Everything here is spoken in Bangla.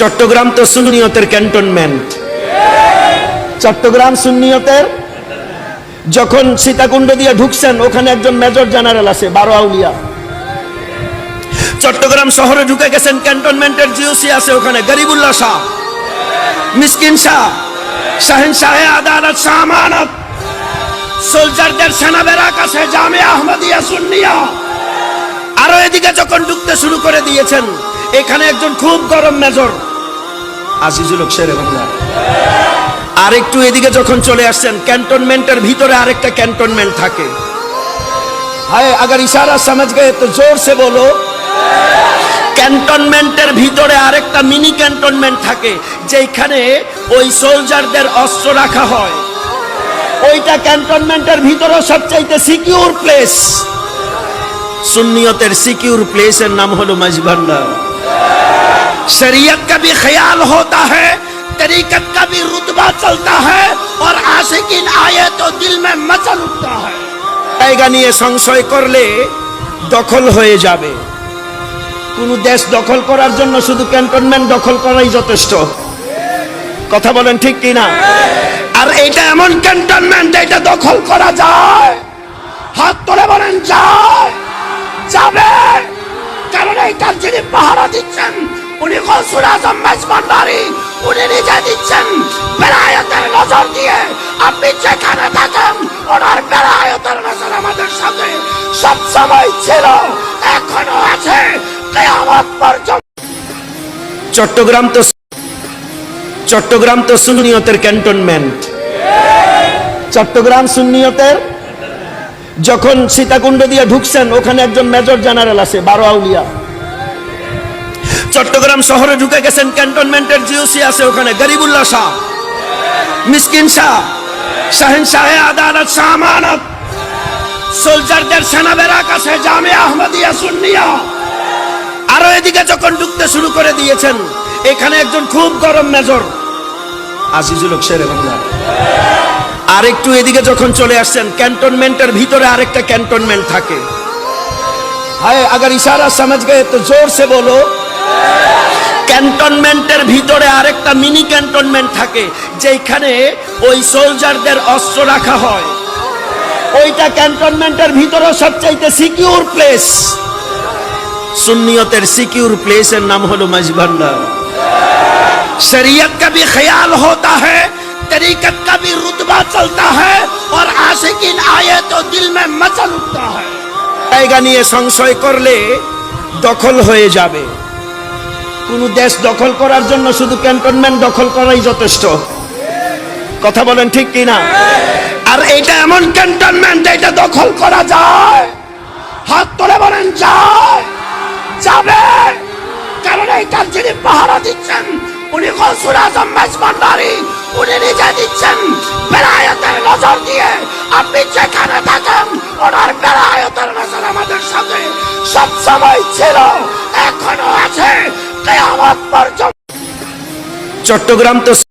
চট্টগ্রাম তো সুন্নিয়তের ক্যান্টনমেন্ট। চট্টগ্রাম সুন্নিয়তের যখন সীতাকুণ্ড দিয়ে ঢুকছেন, ওখানে একজন মেজর জেনারেল আছে বারো আউলিয়া চট্টগ্রাম শহরে ঢুকে গেছেন, ক্যান্টনমেন্টের জিওসি আছে ওখানে, গরিবুল্লাহ শাহ, মিসকিন শাহ, শাহিন শাহে আদালত, শাহ আমানত। সোলজারদের সেনা বেরাক আছে জামে আহমদিয়া সুন্নিয়া। আরও এদিকে যখন ঢুকতে শুরু করে দিয়েছেন এখানে একজন খুব গরম মেজর। আজিজুল শেরে বাংলা। আর একটু এদিকে যখন চলে আসছেন, ক্যান্টনমেন্টের ভিতরে আরেকটা ক্যান্টনমেন্ট থাকে। হায়, আগার ইশারা সমাজ গে তো জোর সে বলো। ক্যান্টনমেন্টের ভিতরে আরেকটা মিনি ক্যান্টনমেন্ট থাকে যেখানে ওই সোলজারদের অস্ত্র রাখা হয়। ওইটা ক্যান্টনমেন্টের ভিতরে সবচাইতে সিকিউর প্লেস। সুন্নিয়তের সিকিউর প্লেসের নাম হলো মজভান্ডার शरीयत का भी ख्याल होता है तरीकत का भी रुतबा चलता है और आशिकीन आए तो दिल में मचल उठता है জায়গা নিয়ে সংশয় করলে দখল হয়ে যাবে কোন দেশ দখল করার জন্য শুধু ক্যান্টনমেন্ট দখল করাই যথেষ্ট কথা বলেন ঠিক কি না আর এটা এমন ক্যান্টনমেন্ট এটা দখল করা যায় হাত তুলে বলেন যায় যাবে এইটার যিনি পাহারা দিচ্ছেন, উনি গসুর আজম মেজবান্ডারি উনি নিজে দিচ্ছেন বেলায়তের নজর দিয়ে। আপনি যেখানে থাকেন, ওনার বেলায়তের নজর আমাদের সাথে সব সময় ছিল, এখনও আছে। কেয়ামত পর্যন্ত চট্টগ্রাম তো চট্টগ্রাম তো সুন্নিয়তের ক্যান্টনমেন্ট। চট্টগ্রাম সুন্নিয়তের যখন সীতাকুণ্ড দিয়ে ঢুকছেন, ওখানে একজন মেজর জেনারেল আছে বারো আউলিয়া চট্টগ্রাম শহরে ঢুকে গেছেন ক্যান্টনমেন্টের জিওসি আছে ওখানে, গরিবুল্লাহ শাহ, মিসকিন শাহ, শাহিন শাহে আদালত, শাহ আমানত। সোলজারদের সেনা বেরাক আছে জামে আহমদিয়া সুন্নিয়া। আরও এদিকে যখন ঢুকতে শুরু করে দিয়েছেন, এখানে একজন খুব গরম মেজর। আজিজুল শেরে বাংলা। আর একটু এদিকে যখন চলে আসছেন, ক্যান্টনমেন্টের ভিতরে আরেকটা ক্যান্টনমেন্ট থাকে। হায়, আগার ইশারা সমাজ গে তো জোর সে বলো ক্যান্টনমেন্টের ভিতরে আরেকটা মিনি ক্যান্টনমেন্ট থাকে যেখানে ওই সোলজারদের অস্ত্র রাখা হয়। ওইটা ক্যান্টনমেন্টের ভিতরেও সবচাইতে সিকিউর প্লেস। সুন্নিয়তের সিকিউর প্লেসের নাম হলো মাঝভান্ডার। শরিয়ত কা ভি খেয়াল হতা হ্যাঁ কা ভি রুতবা চলতা হ্যাঁ আশিকিন আয়ে তো দিল মে মচল উঠতা হ্যাঁ জায়গা নিয়ে সংশয় করলে দখল হয়ে যাবে। কোন দেশ দখল করার জন্য শুধু ক্যান্টনমেন্ট দখল করাই যথেষ্ট। কথা বলেন ঠিক কি না আর এটা এমন ক্যান্টনমেন্ট এটা দখল করা যায়। হাত তুলে বলেন, যায়। যাবে। কারণ এইটার যিনি পাহারা দিচ্ছেন, উনি গসুর আজম মেজবান্ডারি উনি নিজে দিচ্ছেন বেলায়তের নজর দিয়ে। আপনি যেখানে থাকেন, ওনার বেলায়তের নজর আমাদের সাথে সব সময় ছিল, এখনও আছে। চট্টগ্রাম তো